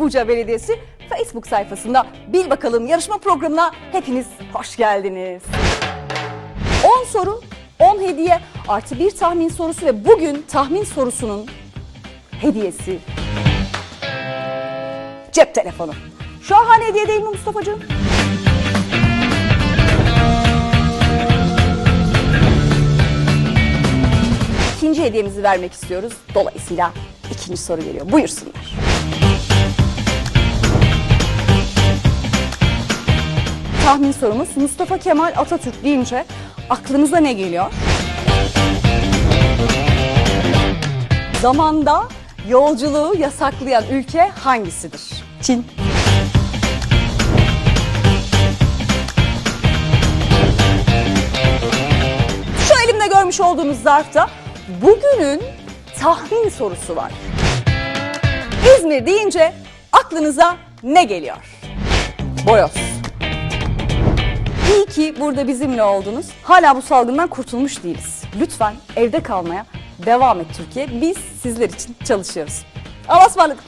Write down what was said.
Buca Belediyesi Facebook sayfasında Bil Bakalım yarışma programına hepiniz hoş geldiniz. 10 soru, 10 hediye artı bir tahmin sorusu ve bugün tahmin sorusunun hediyesi cep telefonu. Şahane hediye değil mi Mustafa'cığım? İkinci hediyemizi vermek istiyoruz. Dolayısıyla ikinci soru geliyor. Buyursunlar. Tahmin sorumuz Mustafa Kemal Atatürk deyince aklınıza ne geliyor? Zamanda yolculuğu yasaklayan ülke hangisidir? Çin. Şu elimde görmüş olduğunuz zarfta bugünün tahmin sorusu var. İzmir deyince aklınıza ne geliyor? Boyoz. İyi ki burada bizimle oldunuz. Hala bu salgından kurtulmuş değiliz. Lütfen evde kalmaya devam et Türkiye. Biz sizler için çalışıyoruz. Allah'a ısmarladık.